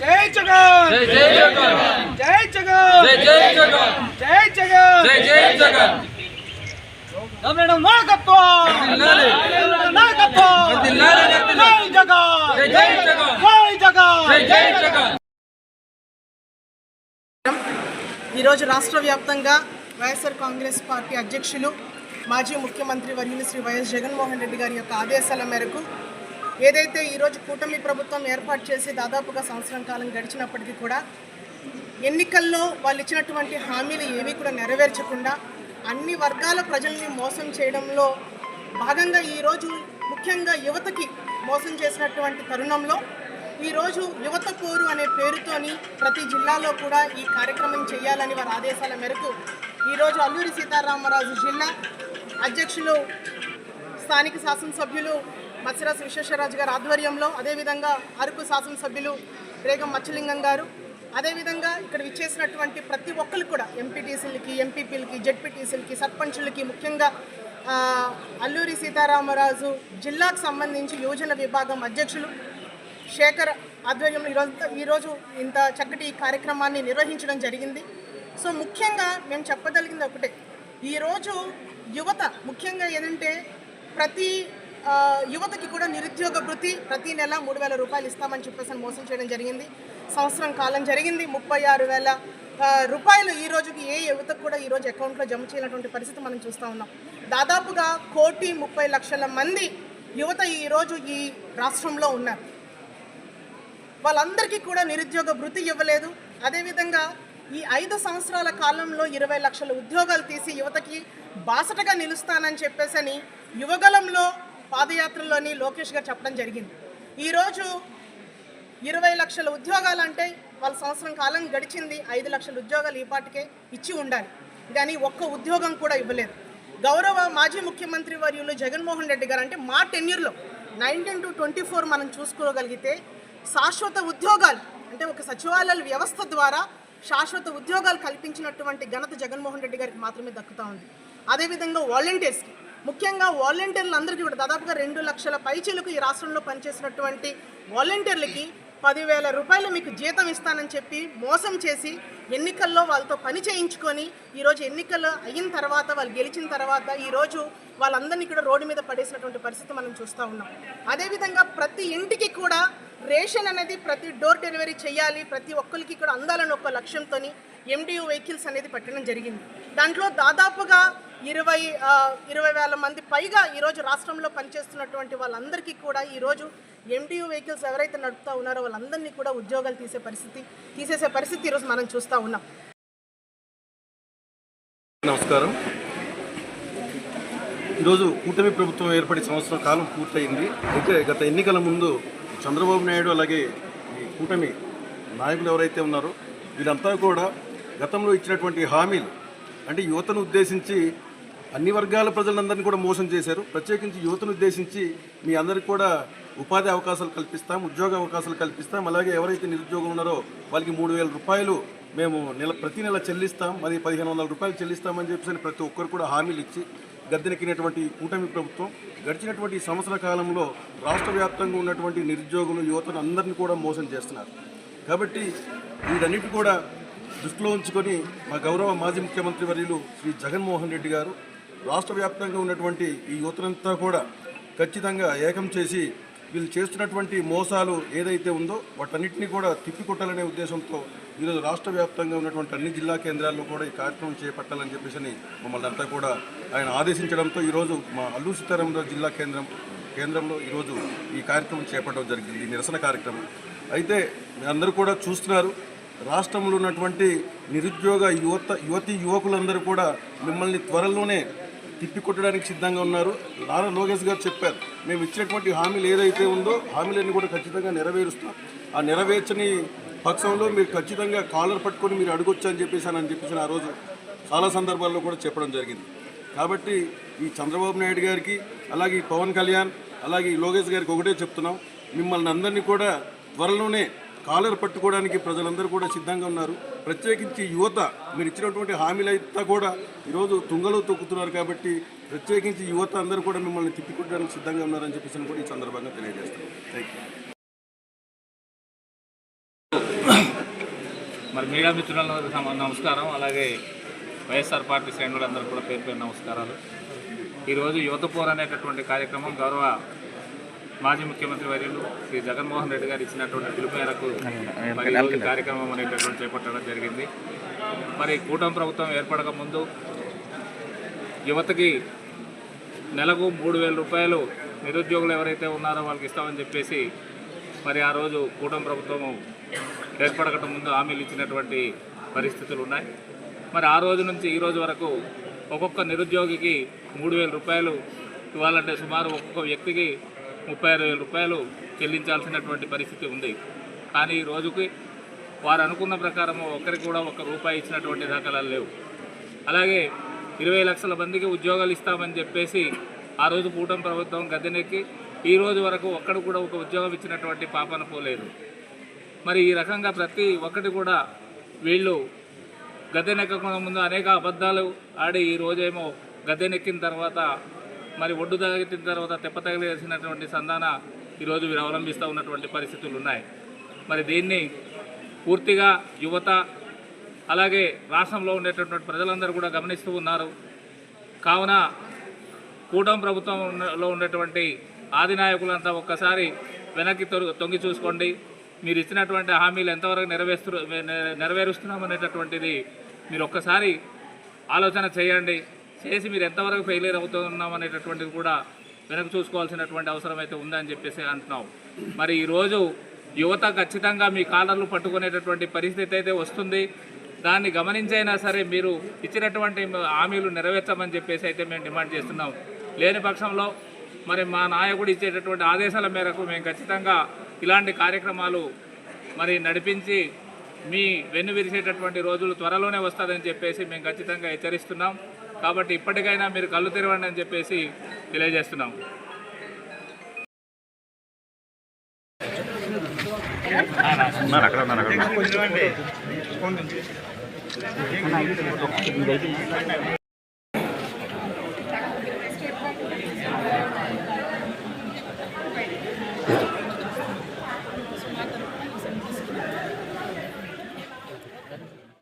జై జగన్ జై జగన్ జై జగన్ జై జగన్ జై జగన్ జై జగన్ నాయకత్వం నాయకత్వం జై జగన్ జై జగన్ జై జగన్ జై జగన్ ఈరోజు రాష్ట్ర వ్యాప్తంగా వైఎస్ఆర్ కాంగ్రెస్ పార్టీ అధ్యక్షులు మాజీ ముఖ్యమంత్రి వర్యులు శ్రీ వైఎస్ జగన్మోహన్ రెడ్డి గారి యొక్క ఆదేశాల మేరకు ఏదైతే ఈరోజు కూటమి ప్రభుత్వం ఏర్పాటు చేసి దాదాపుగా సంవత్సరం కాలం గడిచినప్పటికీ కూడా ఎన్నికల్లో వాళ్ళు ఇచ్చినటువంటి హామీలు ఏవి కూడా నెరవేర్చకుండా అన్ని వర్గాల ప్రజల్ని మోసం చేయడంలో భాగంగా ఈరోజు ముఖ్యంగా యువతకి మోసం చేసినటువంటి తరుణంలో ఈరోజు యువత పోరు అనే పేరుతోని ప్రతి జిల్లాలో కూడా ఈ కార్యక్రమం చేయాలని వారి ఆదేశాల మేరకు ఈరోజు అల్లూరి సీతారామరాజు జిల్లా అధ్యక్షులు స్థానిక శాసనసభ్యులు మత్స్యరాజు విశ్వేశ్వరరాజు గారి ఆధ్వర్యంలో అదేవిధంగా అరకు శాసనసభ్యులు రేగం మచ్చలింగం గారు అదేవిధంగా ఇక్కడ విచ్చేసినటువంటి ప్రతి ఒక్కరు కూడా ఎంపీటీసీలకి ఎంపీపీలకి జెడ్పీటీసీలకి సర్పంచులకి ముఖ్యంగా అల్లూరి సీతారామరాజు జిల్లాకు సంబంధించి యువజన విభాగం అధ్యక్షులు శేఖర్ ఆధ్వర్యంలో ఈరోజు ఈరోజు ఇంత చక్కటి కార్యక్రమాన్ని నిర్వహించడం జరిగింది. సో ముఖ్యంగా మేము చెప్పగలిగింది ఒకటే ఈరోజు యువత ముఖ్యంగా ఏంటంటే ప్రతి యువతకి కూడా నిరుద్యోగ వృత్తి ప్రతి నెల మూడు వేల రూపాయలు ఇస్తామని చెప్పేసి మోసం చేయడం జరిగింది. సంవత్సరం కాలం జరిగింది. ముప్పై ఆరు వేల రూపాయలు ఈ రోజుకి ఏ యువతకు కూడా ఈరోజు అకౌంట్లో జమ చేయనటువంటి పరిస్థితి మనం చూస్తూ ఉన్నాం. దాదాపుగా కోటి ముప్పై లక్షల మంది యువత ఈరోజు ఈ రాష్ట్రంలో ఉన్నారు. వాళ్ళందరికీ కూడా నిరుద్యోగ వృత్తి ఇవ్వలేదు. అదేవిధంగా ఈ ఐదు సంవత్సరాల కాలంలో ఇరవై లక్షల ఉద్యోగాలు తీసి యువతకి బాసటగా నిలుస్తానని చెప్పేసని యువగలంలో పాదయాత్రలోని లోకేష్ గారు చెప్పడం జరిగింది. ఈరోజు ఇరవై లక్షల ఉద్యోగాలు అంటే వాళ్ళ సంవత్సరం కాలం గడిచింది ఐదు లక్షల ఉద్యోగాలు ఈ పాటికే ఇచ్చి ఉండాలి. కానీ ఒక్క ఉద్యోగం కూడా ఇవ్వలేదు. గౌరవ మాజీ ముఖ్యమంత్రి వర్యులు జగన్మోహన్ రెడ్డి గారు అంటే మా టెన్యూర్లో నైన్టీన్ టు ట్వంటీ ఫోర్ మనం చూసుకోగలిగితే శాశ్వత ఉద్యోగాలు అంటే ఒక సచివాలయాల వ్యవస్థ ద్వారా శాశ్వత ఉద్యోగాలు కల్పించినటువంటి ఘనత జగన్మోహన్ రెడ్డి గారికి మాత్రమే దక్కుతూ ఉంది. అదేవిధంగా వాలంటీర్స్కి ముఖ్యంగా వాలంటీర్లు అందరికీ కూడా దాదాపుగా రెండు లక్షల పైచీలకు ఈ రాష్ట్రంలో పనిచేసినటువంటి వాలంటీర్లకి పదివేల రూపాయలు మీకు జీతం ఇస్తానని చెప్పి మోసం చేసి ఎన్నికల్లో వాళ్ళతో పని చేయించుకొని ఈరోజు ఎన్నికలు అయిన తర్వాత వాళ్ళు గెలిచిన తర్వాత ఈరోజు వాళ్ళందరినీ కూడా రోడ్డు మీద పడేసినటువంటి పరిస్థితి మనం చూస్తూ ఉన్నాం. అదేవిధంగా ప్రతి ఇంటికి కూడా రేషన్ అనేది ప్రతి డోర్ డెలివరీ చేయాలి ప్రతి ఒక్కరికి కూడా అందాలని ఒక లక్ష్యంతో ఎండియూ వెహికల్స్ అనేది పెట్టడం జరిగింది. దాంట్లో దాదాపుగా ఇరవై ఇరవై వేల మంది పైగా ఈరోజు రాష్ట్రంలో పనిచేస్తున్నటువంటి వాళ్ళందరికీ కూడా ఈరోజు ఎండియూ వెహికల్స్ ఎవరైతే నడుపుతా ఉన్నారో వాళ్ళందరినీ కూడా ఉద్యోగాలు తీసే పరిస్థితి తీసేసే పరిస్థితి ఈరోజు మనం చూస్తూ ఉన్నాం. నమస్కారం. ఈరోజు కూటమి ప్రభుత్వం ఏర్పడి సంవత్సరం కాలం పూర్తయింది. అయితే గత ఎన్నికల ముందు చంద్రబాబు నాయుడు అలాగే ఈ కూటమి నాయకులు ఎవరైతే ఉన్నారో వీరంతా కూడా గతంలో ఇచ్చినటువంటి హామీలు అంటే యువతను ఉద్దేశించి అన్ని వర్గాల ప్రజలందరినీ కూడా మోసం చేశారు. ప్రత్యేకించి యువతను ఉద్దేశించి మీ అందరికి కూడా ఉపాధి అవకాశాలు కల్పిస్తాం ఉద్యోగ అవకాశాలు కల్పిస్తాం. అలాగే ఎవరైతే నిరుద్యోగం ఉన్నారో వాళ్ళకి మూడు వేల రూపాయలు మేము నెల ప్రతి నెల చెల్లిస్తాం. మరి పదిహేను వందల రూపాయలు చెల్లిస్తామని చెప్పేసి ప్రతి ఒక్కరు కూడా హామీలు ఇచ్చి గద్దెనెక్కినటువంటి కూటమి ప్రభుత్వం గడిచినటువంటి సంవత్సర కాలంలో రాష్ట్ర వ్యాప్తంగా ఉన్నటువంటి నిరుద్యోగులు యువతను అందరినీ కూడా మోసం చేస్తున్నారు. కాబట్టి వీటన్నిటి కూడా దృష్టిలో ఉంచుకొని మా గౌరవ మాజీ ముఖ్యమంత్రి వర్యులు శ్రీ జగన్మోహన్ రెడ్డి గారు రాష్ట్ర వ్యాప్తంగా ఉన్నటువంటి ఈ యువతనంతా కూడా ఖచ్చితంగా ఏకం చేసి వీళ్ళు చేస్తున్నటువంటి మోసాలు ఏదైతే ఉందో వాటన్నిటిని కూడా తిప్పికొట్టాలనే ఉద్దేశంతో ఈరోజు రాష్ట్ర వ్యాప్తంగా ఉన్నటువంటి అన్ని జిల్లా కేంద్రాల్లో కూడా ఈ కార్యక్రమం చేపట్టాలని చెప్పేసి మమ్మల్ని అంతా కూడా ఆయన ఆదేశించడంతో ఈరోజు మా అల్లూరు సీతారామరాజు జిల్లా కేంద్రం కేంద్రంలో ఈరోజు ఈ కార్యక్రమం చేపట్టడం జరిగింది ఈ నిరసన కార్యక్రమం. అయితే అందరూ కూడా చూస్తున్నారు రాష్ట్రంలో ఉన్నటువంటి నిరుద్యోగ యువత యువతి యువకులందరూ కూడా మిమ్మల్ని త్వరలోనే తిప్పికొట్టడానికి సిద్ధంగా ఉన్నారు. నారా లోకేష్ గారు చెప్పారు మేము ఇచ్చినటువంటి హామీలు ఏదైతే ఉందో హామీలన్నీ కూడా ఖచ్చితంగా నెరవేరుస్తాం. ఆ నెరవేర్చని పక్షంలో మీరు ఖచ్చితంగా కాలర్ పట్టుకొని మీరు అడగొచ్చు అని చెప్పేసి అని చెప్పేసి ఆ రోజు చాలా సందర్భాల్లో కూడా చెప్పడం జరిగింది. కాబట్టి ఈ చంద్రబాబు నాయుడు గారికి అలాగే పవన్ కళ్యాణ్ అలాగే లోకేష్ గారికి ఒకటే చెప్తున్నాం. మిమ్మల్ని అందరినీ కూడా త్వరలోనే కాలర్ పట్టుకోవడానికి ప్రజలందరూ కూడా సిద్ధంగా ఉన్నారు. ప్రత్యేకించి యువత మీరు ఇచ్చినటువంటి హామీలంతా కూడా ఈరోజు తుంగలో తొక్కుతున్నారు కాబట్టి ప్రత్యేకించి యువత అందరూ కూడా మిమ్మల్ని తిప్పికొట్టడానికి సిద్ధంగా ఉన్నారని చెప్పేసి కూడా ఈ సందర్భంగా తెలియజేస్తాను. థ్యాంక్ యూ మరి మీడియా మిత్రులందరూ నమస్కారం అలాగే వైఎస్ఆర్ పార్టీ శ్రేణులందరూ కూడా పేరు పేరు నమస్కారాలు. ఈరోజు యువత పోర్ అనేటటువంటి కార్యక్రమం గౌరవ మాజీ ముఖ్యమంత్రి వర్యులు శ్రీ జగన్మోహన్ రెడ్డి గారు ఇచ్చినటువంటి పిలుపు మేరకు మరి కార్యక్రమం అనేటటువంటి చేపట్టడం జరిగింది. మరి కూటమి ప్రభుత్వం ఏర్పడక ముందు యువతకి నెలకు మూడు వేల రూపాయలు నిరుద్యోగులు ఎవరైతే ఉన్నారో వాళ్ళకి ఇస్తామని చెప్పేసి మరి ఆ రోజు కూటమి ప్రభుత్వం ఏర్పడకట ముందు హామీలు ఇచ్చినటువంటి పరిస్థితులు ఉన్నాయి. మరి ఆ రోజు నుంచి ఈ రోజు వరకు ఒక్కొక్క నిరుద్యోగికి మూడు వేల రూపాయలు ఇవ్వాలంటే సుమారు ఒక్కొక్క వ్యక్తికి ముప్పై ఆరు వేల రూపాయలు చెల్లించాల్సినటువంటి పరిస్థితి ఉంది. కానీ ఈ రోజుకి వారు అనుకున్న ప్రకారం ఒక్కరికి కూడా ఒక రూపాయి ఇచ్చినటువంటి దాఖలాలు లేవు. అలాగే ఇరవై లక్షల మందికి ఉద్యోగాలు ఇస్తామని చెప్పేసి ఆ రోజు కూటమి ప్రభుత్వం గద్దెనెక్కి ఈ రోజు వరకు ఒక్కడు కూడా ఒక ఉద్యోగం ఇచ్చినటువంటి పాపన పోలేదు. మరి ఈ రకంగా ప్రతి ఒక్కటి కూడా వీళ్ళు గద్దెనెక్కకుండా ముందు అనేక అబద్ధాలు ఆడి ఈ రోజేమో గద్దెనెక్కిన తర్వాత మరి ఒడ్డు తగిలిన తర్వాత తెప్ప తగిలేసినటువంటి సంధాన ఈరోజు వీరు అవలంబిస్తూ ఉన్నటువంటి పరిస్థితులు ఉన్నాయి. మరి దీన్ని పూర్తిగా యువత అలాగే రాష్ట్రంలో ఉండేటటువంటి ప్రజలందరూ కూడా గమనిస్తూ ఉన్నారు. కావున కూటమి ప్రభుత్వంలో ఉండేటువంటి ఆది నాయకులంతా ఒక్కసారి వెనక్కి తొంగి చూసుకోండి. మీరు ఇచ్చినటువంటి హామీలు ఎంతవరకు నెరవేరుస్తు నెరవేరుస్తున్నాం అనేటటువంటిది మీరు ఒక్కసారి ఆలోచన చేయండి. చేసి మీరు ఎంతవరకు ఫెయిలియర్ అవుతున్నాం అనేటటువంటిది కూడా వెనక్కి చూసుకోవాల్సినటువంటి అవసరం అయితే ఉందని చెప్పేసి అంటున్నాం. మరి ఈరోజు యువత ఖచ్చితంగా మీ కాలర్లు పట్టుకునేటటువంటి పరిస్థితి అయితే వస్తుంది. దాన్ని గమనించైనా సరే మీరు ఇచ్చినటువంటి హామీలు నెరవేర్చమని చెప్పేసి అయితే మేము డిమాండ్ చేస్తున్నాం. లేని పక్షంలో మరి మా నాయకుడు ఇచ్చేటటువంటి ఆదేశాల మేరకు మేము ఖచ్చితంగా ఇలాంటి కార్యక్రమాలు మరి నడిపించి మీ వెన్ను విరిసేటటువంటి రోజులు త్వరలోనే వస్తుందని చెప్పేసి మేము ఖచ్చితంగా హెచ్చరిస్తున్నాం. కాబట్టి ఇప్పటికైనా మీరు కళ్ళు తెరవండి అని చెప్పేసి తెలియజేస్తున్నాం.